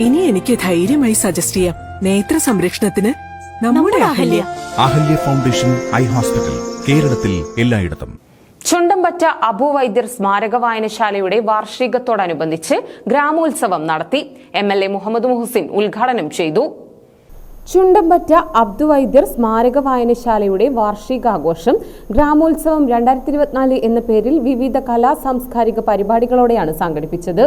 ഇനി എനിക്ക് ധൈര്യമായി സജസ്റ്റ് ചെയ്യാം. നേത്ര സംരക്ഷണത്തിന് നമ്മുടെ Ahalya. Ahalya. Foundation eye hospital കേരളത്തിൽ എല്ലായിടത്തും. ചുണ്ടമ്പറ്റ അബുവൈദ്യർ സ്മാരക വായനശാലയുടെ വാർഷികത്തോടനുബന്ധിച്ച് ഗ്രാമോത്സവം നടത്തി M L A Muhammad Muhsin ഉദ്ഘാടനം ചെയ്തു. ചുണ്ടമ്പറ്റ അബ്ദുവൈദ്യർ സ്മാരക വായനശാലയുടെ വാർഷികാഘോഷം ഗ്രാമോത്സവം രണ്ടായിരത്തി ഇരുപത്തിനാല് എന്ന പേരിൽ വിവിധ കലാ സാംസ്കാരിക പരിപാടികളോടെയാണ് സംഘടിപ്പിച്ചത്.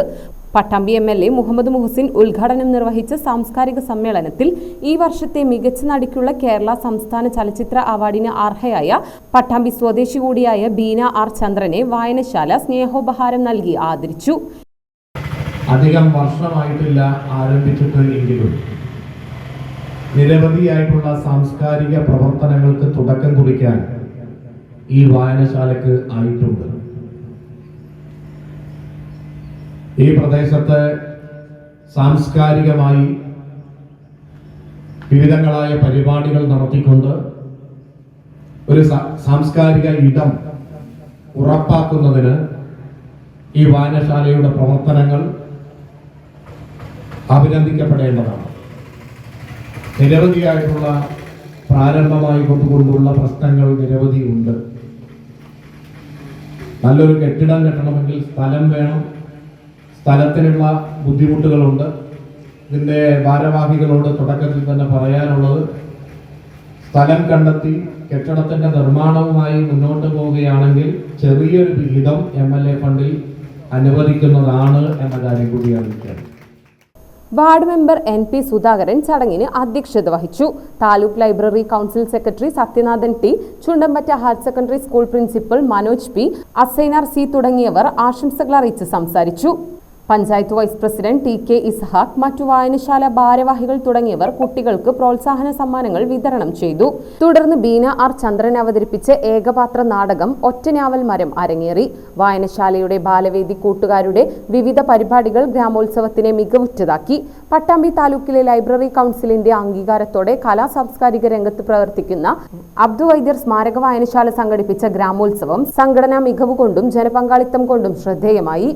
Pattambi M L A Muhammad Muhsin ഉദ്ഘാടനം നിർവഹിച്ച സാംസ്കാരിക സമ്മേളനത്തിൽ ഈ വർഷത്തെ മികച്ച നടിക്കുള്ള കേരള സംസ്ഥാന ചലച്ചിത്ര അവാർഡിന് അർഹയായ പട്ടാമ്പി സ്വദേശി കൂടിയായ ബീന ആർ ചന്ദ്രനെ വായനശാല സ്നേഹോപഹാരം നൽകി ആദരിച്ചു. അധികം വർഷമായിട്ടില്ല ആരംഭിച്ചിട്ട് നിരവധിയായിട്ടുള്ള സാംസ്കാരിക പ്രവർത്തനങ്ങൾക്ക് തുടക്കം കുറിക്കാൻ ഈ വായനശാലക്ക് ആയിട്ടുണ്ട്. ഈ പ്രദേശത്ത് സാംസ്കാരികമായി വിവിധങ്ങളായ പരിപാടികൾ നടത്തിക്കൊണ്ട് ഒരു സാംസ്കാരിക ഇടം ഉറപ്പാക്കുന്നതിന് ഈ വായനശാലയുടെ പ്രവർത്തനങ്ങൾ അഭിനന്ദിക്കപ്പെടേണ്ടതാണ്. നിരവധിയായിട്ടുള്ള പ്രാരംഭമായി കൊണ്ടുകൊണ്ടുള്ള പ്രശ്നങ്ങൾ നിരവധിയുണ്ട്. നല്ലൊരു കെട്ടിടം കെട്ടണമെങ്കിൽ സ്ഥലം വേണം സ്ഥലത്തിനുള്ള ബുദ്ധിമുട്ടുകളുണ്ട്. ഇതിന്റെ ഭാരവാഹികളോട് തുടക്കത്തിൽ തന്നെ പറയാനുള്ളത് സ്ഥലം കണ്ടെത്തി കെട്ടിടത്തിന്റെ നിർമ്മാണവുമായി മുന്നോട്ട് പോവുകയാണെങ്കിൽ ചെറിയൊരു വിഹിതം എം എൽ എ ഫണ്ടിൽ അനുവദിക്കുന്നതാണ് എന്ന കാര്യം കൂടി അറിയിക്കണം ward member N P Sudhakaran ചടങ്ങിന് അധ്യക്ഷത വഹിച്ചു. Taluk library council secretary Sathyanathan T Chundampatta higher secondary school principal Manoj P Asainar C തുടങ്ങിയവർ ആശംസകൾ അറിയിച്ച് സംസാരിച്ചു. Panchayat vice president T K Ishaq മറ്റു വായനശാല ഭാരവാഹികൾ തുടങ്ങിയവർ കുട്ടികൾക്ക് പ്രോത്സാഹന സമ്മാനങ്ങൾ വിതരണം ചെയ്തു. തുടർന്ന് ബീന ആർ ചന്ദ്രൻ അവതരിപ്പിച്ച ഏകപാത്ര നാടകം ഒറ്റനാവൽ മരം അരങ്ങേറി. വായനശാലയുടെ ബാലവേദി കൂട്ടുകാരുടെ വിവിധ പരിപാടികൾ ഗ്രാമോത്സവത്തിനെ മികവുറ്റതാക്കി. പട്ടാമ്പി താലൂക്കിലെ ലൈബ്രറി കൗൺസിലിന്റെ അംഗീകാരത്തോടെ കലാ സാംസ്കാരിക രംഗത്ത് പ്രവർത്തിക്കുന്ന അബ്ദു വൈദ്യർ സ്മാരക വായനശാല സംഘടിപ്പിച്ച ഗ്രാമോത്സവം സംഘടനാ മികവ് കൊണ്ടും ജനപങ്കാളിത്തം കൊണ്ടും ശ്രദ്ധേയമായി.